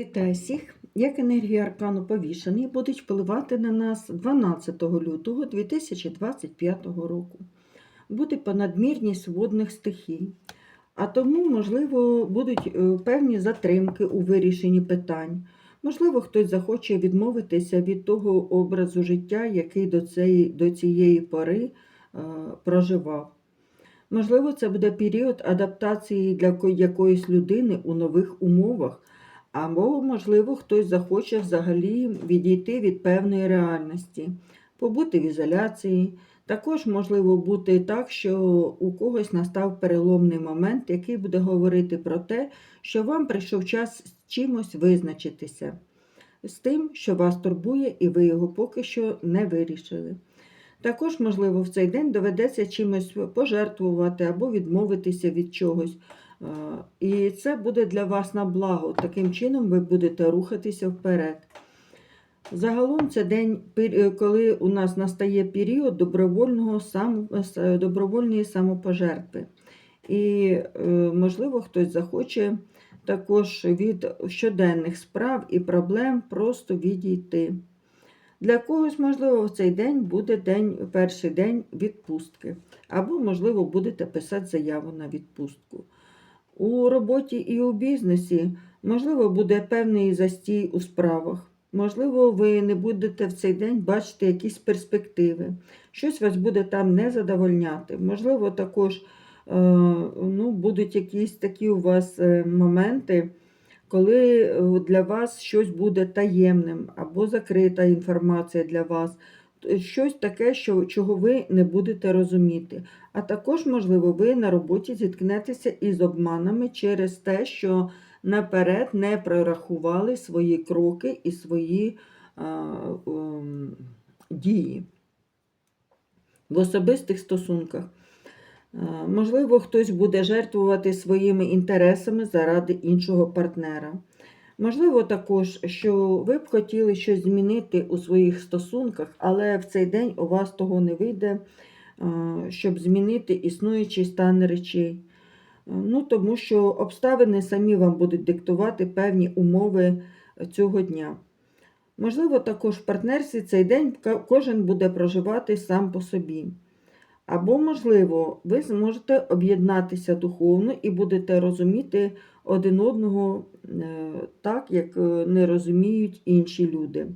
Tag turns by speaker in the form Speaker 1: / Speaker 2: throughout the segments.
Speaker 1: Вітаю всіх! Як енергії аркану повішений будуть впливати на нас 12 лютого 2025 року. Буде понадмірність водних стихій, а тому, можливо, будуть е, певні затримки у вирішенні питань. Можливо, хтось захоче відмовитися від того образу життя, який до цієї, до цієї пори е, проживав. Можливо, це буде період адаптації для якоїсь людини у нових умовах. Або, можливо, хтось захоче взагалі відійти від певної реальності, побути в ізоляції. Також можливо бути так, що у когось настав переломний момент, який буде говорити про те, що вам прийшов час з чимось визначитися, з тим, що вас турбує, і ви його поки що не вирішили. Також, можливо, в цей день доведеться чимось пожертвувати або відмовитися від чогось. Е, І це буде для вас на благо. Таким чином ви будете рухатися вперед. Загалом це день, е, коли у нас настає період добровольного само, добровольної самопожертви. І, е, можливо, хтось захоче також від щоденних справ і проблем просто відійти. Для когось, можливо, в цей день буде день, перший день відпустки, або, можливо, будете писати заяву на відпустку. У роботі і у бізнесі, можливо, буде певний застій у справах. Можливо, ви не будете в цей день бачити якісь перспективи. Щось вас буде там не задовольняти. Можливо, також е, ну, будуть якісь такі у вас е, моменти, коли е, для вас щось буде таємним або закрита інформація для вас. Щось таке, що, чого ви не будете розуміти. А також, можливо, ви на роботі зіткнетеся із обманами через те, що наперед не прорахували свої кроки і свої а, ем, дії в особистих стосунках. Е, Можливо, хтось буде жертвувати своїми інтересами заради іншого партнера. Можливо, також, що ви б хотіли щось змінити у своїх стосунках, але в цей день у вас того не вийде, е, щоб змінити існуючий стан речей. Е, Ну, тому що обставини самі вам будуть диктувати певні умови цього дня. Можливо, також в партнерстві цей день кожен буде проживати сам по собі. Або, можливо, ви зможете об'єднатися духовно і будете розуміти один одного е, так, як е, не розуміють інші люди.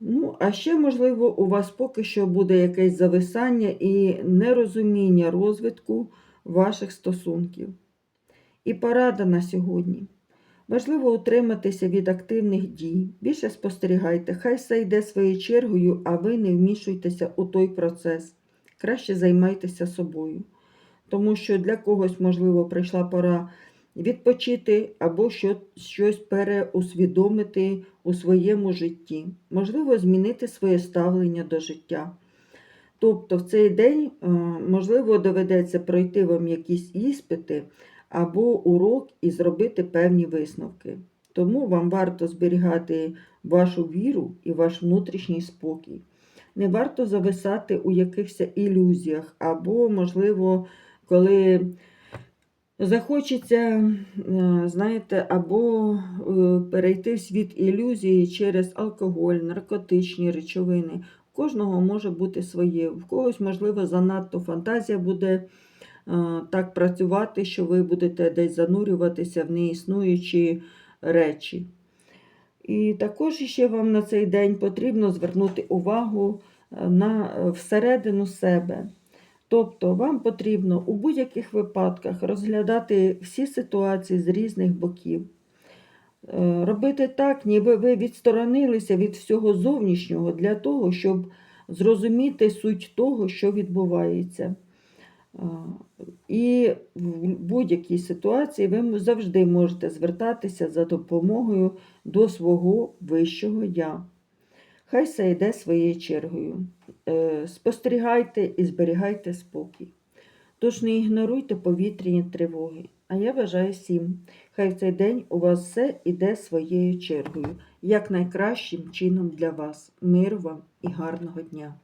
Speaker 1: Ну, а ще, можливо, у вас поки що буде якесь зависання і нерозуміння розвитку ваших стосунків. І порада на сьогодні. Важливо утриматися від активних дій. Більше спостерігайте, хай все йде своєю чергою, а ви не вмішуйтеся у той процес. Краще займайтеся собою. Тому що для когось, можливо, прийшла пора відпочити або щось переусвідомити у своєму житті. Можливо, змінити своє ставлення до життя. Тобто в цей день, е, можливо, доведеться пройти вам якісь іспити або урок і зробити певні висновки. Тому вам варто зберігати вашу віру і ваш внутрішній спокій. Не варто зависати у якихось ілюзіях, або, можливо, коли захочеться, е, знаєте, або е, перейти в світ ілюзії через алкоголь, наркотичні речовини. У кожного може бути своє. В когось, можливо, занадто фантазія буде е, так працювати, що ви будете десь занурюватися в неіснуючі речі. І також ще вам на цей день потрібно звернути увагу е, на е, всередину себе. Тобто вам потрібно у будь-яких випадках розглядати всі ситуації з різних боків. Е, Робити так, ніби ви відсторонилися від всього зовнішнього для того, щоб зрозуміти суть того, що відбувається. І в будь-якій ситуації ви завжди можете звертатися за допомогою до свого вищого я. Хай все йде своєю чергою. Е, Спостерігайте і зберігайте спокій. Тож не ігноруйте повітряні тривоги. А я бажаю всім, хай в цей день у вас все іде своєю чергою, як найкращим чином для вас. Миру вам і гарного дня!